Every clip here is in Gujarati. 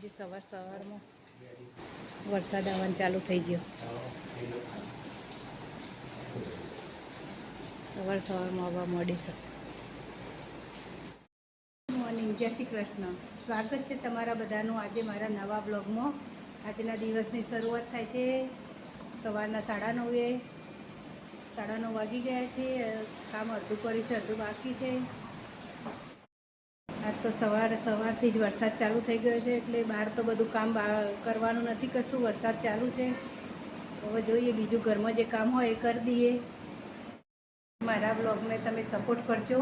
આજે સવાર સવારમાં વરસાદ આવવાનું ચાલુ થઈ ગયો. સવાર સવારમાં આવવા મળીશું મોર્નિંગ, જય શ્રી કૃષ્ણ. સ્વાગત છે તમારા બધાનું આજે મારા નવા બ્લોગમાં. આજના દિવસની શરૂઆત થાય છે સવારના સાડા નવે. સાડા નવ વાગી ગયા છે, કામ અડધું કર્યું છે, અડધું બાકી છે. આજ તો સવારે સવારથી જ વરસાદ ચાલુ થઈ ગયો છે, એટલે બહાર તો બધું કામ કરવાનું નથી, કશું વરસાદ ચાલુ છે. હવે જોઈએ બીજું ઘરમાં જે કામ હોય એ કરી દઈએ. મારા બ્લોગને તમે સપોર્ટ કરજો.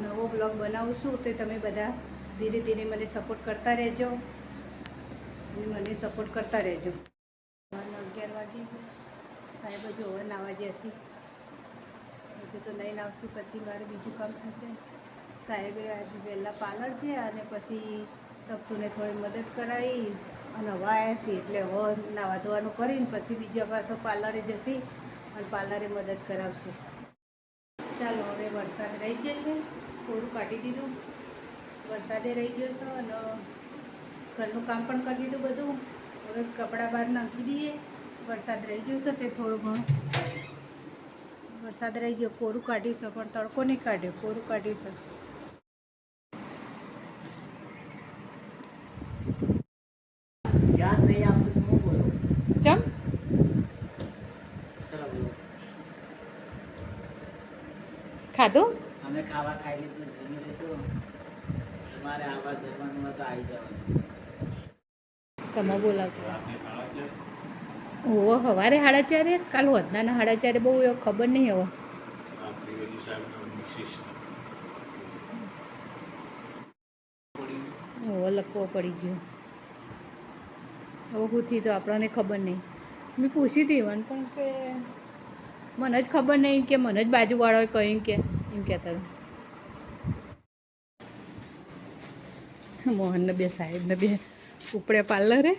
નવો બ્લોગ બનાવું છું તો તમે બધા ધીરે ધીરે મને સપોર્ટ કરતા રહેજો. અને મને સપોર્ટ કરતા રહેજો. અગિયાર વાગે. સાહેબ હજુ હવે નાવા જશે હજુ તો નહીં નાવશું પછી મારે બીજું કામ થશે. સાહેબે આજે વહેલા પાર્લર છે અને પછી તપસુને થોડી મદદ કરાવી અને હવા છીએ એટલે હવે નાવા ધોવાનું કરીને પછી બીજા પાછો પાર્લરે જશે અને પાર્લરે મદદ કરાવશે. ચાલો, હવે વરસાદ રહી જશે કોરું કાઢી દીધું. વરસાદે રહી ગયો છે અને ઘરનું કામ પણ કરી દીધું બધું. હવે કપડાં બહાર નાખી દઈએ. વરસાદ રહી ગયો છે તે થોડું ઘણું. વરસાદ રહી ગયો. કોરું કાઢ્યું છે, પણ તડકો નહીં કાઢ્યો. કોરું કાઢ્યું છે યાદ નહીં આવતું તો હું બોલો ચમ. ખાધું? અમે ખાવા ખાઈ લીધું જમી લીધું. તમારે આવા જમવાનું તો આવી જવાનું. તમે બોલાવતો ઓહો સવારે સાડા ચારે કાલ વધનાના સાડા ચારે બહુ એવો ખબર નહીં હવે ઓહો લખવો પડી ગયો. હવે હું તો આપણને ખબર નહીં. મેં પૂછી હતી મને પણ કે મને જ ખબર નહીં કે મને જ બાજુવાળાએ કહ્યું કે એમ કહેતા હતા. મોહનને બે સાહેબને બે ઉપડે પાર્લરે.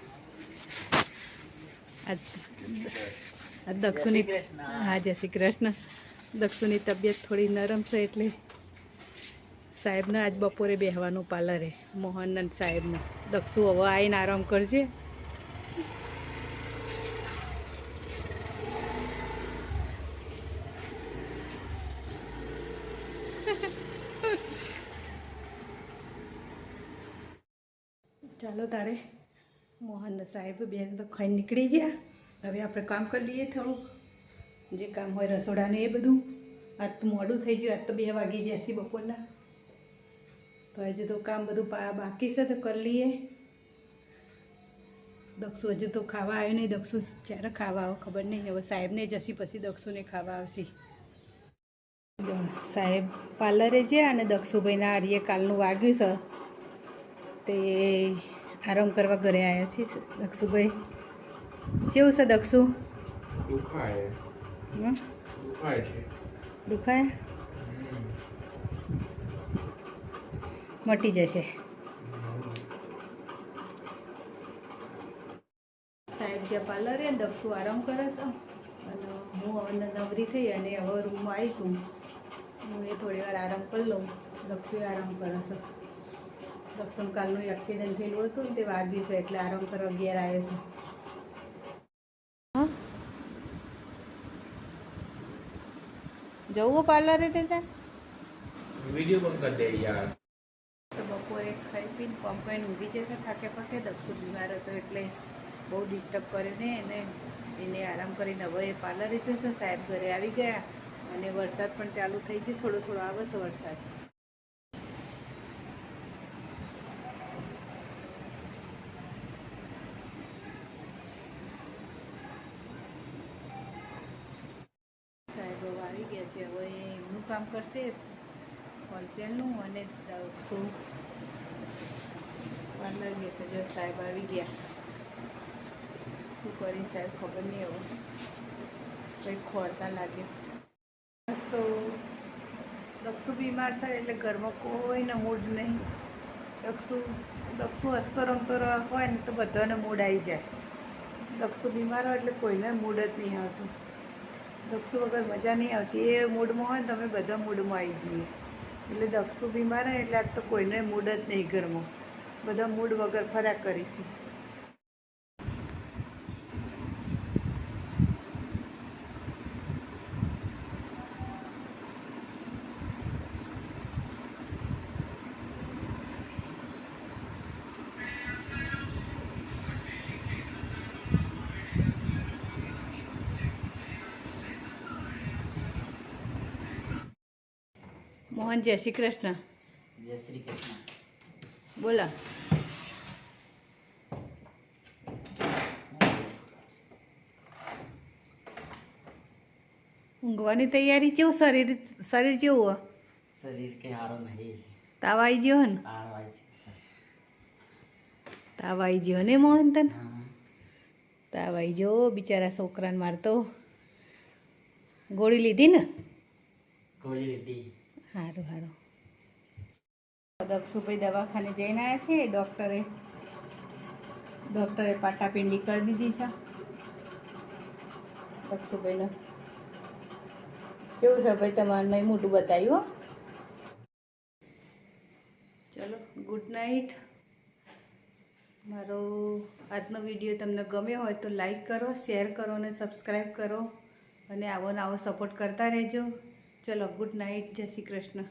આ દક્ષુની. હા જય શ્રી કૃષ્ણ. દક્ષુની તબિયત થોડી નરમ છે એટલે સાહેબને આજ બપોરે બેહવાનું પાર્લરે. મોહન સાહેબને. દક્ષુ હવે આવીને આરામ કરજે. ચાલો તારે, મોહન સાહેબ બેન તો ખાઈ નીકળી ગયા. હવે આપણે કામ કરી લઈએ થોડુંક. જે કામ હોય રસોડાને એ બધું. આજ તો મોડું થઈ ગયું, આજ તો બે વાગી જશે બપોરના. તો હજુ તો કામ બધું પા- બાકી છે તો કરી લઈએ. દક્ષુ હજુ તો ખાવા આવ્યો નહીં. દક્ષુ ચારે ખાવા આવો, ખબર નહીં. હવે સાહેબને જશે પછી દક્ષુને ખાવા આવશે. જો સાહેબ પાર્લરે જે અને દક્ષુભાઈના આર્ય કાલનું વાગ્યું છે. તે આરામ કરવા ઘરે આવ્યા છીએ દક્ષુભાઈ. કેવું છે દક્ષુ? દુખાય. મટી જશે. સાહેબ જે પાર્લરે દક્ષુ આરામ કરે છે અને હું હવે નવરી થઈ અને હવે રૂમમાં આવીશું હું એ થોડી વાર આરામ કરી લઉં. દક્ષુ આરામ કરે છે. દક્ષિણકાલનું એક્સિડન્ટ થયેલું હતું ને તે વાગ્યું છે એટલે આરામ કરવા ઘેર આવે છે. જવું પાર્લરે તે ત્યાં? બંધ કરી દે યાર? તો બપોરે ખાઈ પીને પંપાઈને ઊંઘી જતા થાકે પાકે દક્ષુ બીમાર હતો એટલે બહુ ડિસ્ટર્બ કર્યો ને એને. એને આરામ કરીને હવે એ પાર્લરે જશે. સાહેબ ઘરે આવી ગયા. અને વરસાદ પણ ચાલુ થઈ ગયો, થોડો થોડો આવે છે વરસાદ આવી ગયા છે, હવે એમનું કામ કરશે હોલસેલનું અને શું? પાર્લર છે, જો સાહેબ આવી ગયા. શું કરી સાહેબ ખબર નહીં હવે. કંઈક ખોરતા લાગે છે. તો દક્ષુ બીમાર છે એટલે ઘરમાં કોઈને મૂડ નહીં. દક્ષુ દક્ષુ હસતો રમતો હોય ને તો બધાને મૂડ આવી જાય. દક્ષુ બીમાર હોય એટલે કોઈને મૂડ જ નહીં આવતું. દક્ષુ વગર મજા નહીં આવતી. એ મૂડમાં હોય ને તમે બધા મૂડમાં આવી જઈએ. એટલે દક્ષુ બીમાર હોય એટલે આજ તો કોઈને મૂડ જ નહીં ઘરમાં. બધા મૂડ વગર ફરાક કરીશું. મોહન જય શ્રી કૃષ્ણ. જય શ્રી કૃષ્ણ. બોલો. ઊંઘવાની તૈયારી કેવું? શરીર શરીર કેવું શરીર કે હારો નહીં. તાવ આવી ગયો ને? તાવ આવી ગયો ને મોહન તને? તાવ આવી ગયો બિચારા છોકરાને મારતો. ગોળી લીધી ને? ગોળી લીધી. સારું સારું દક્ષુભાઈ દવાખાને જઈને આવ્યા છે. ડૉક્ટરે ડૉક્ટરે પાટાપિંડી કરી દીધી છે. દક્ષુભાઈને કેવું છે ભાઈ તમારે નહીં મોટું બતાવ્યું હો? ચલો ગુડ નાઇટ મારો આજનો વીડિયો તમને ગમ્યો હોય તો લાઈક કરો શેર કરો અને સબસ્ક્રાઈબ કરો. અને આવો ને આવો સપોર્ટ કરતા રહેજો. ચલો ગુડ નાઇટ જય શ્રી કૃષ્ણ.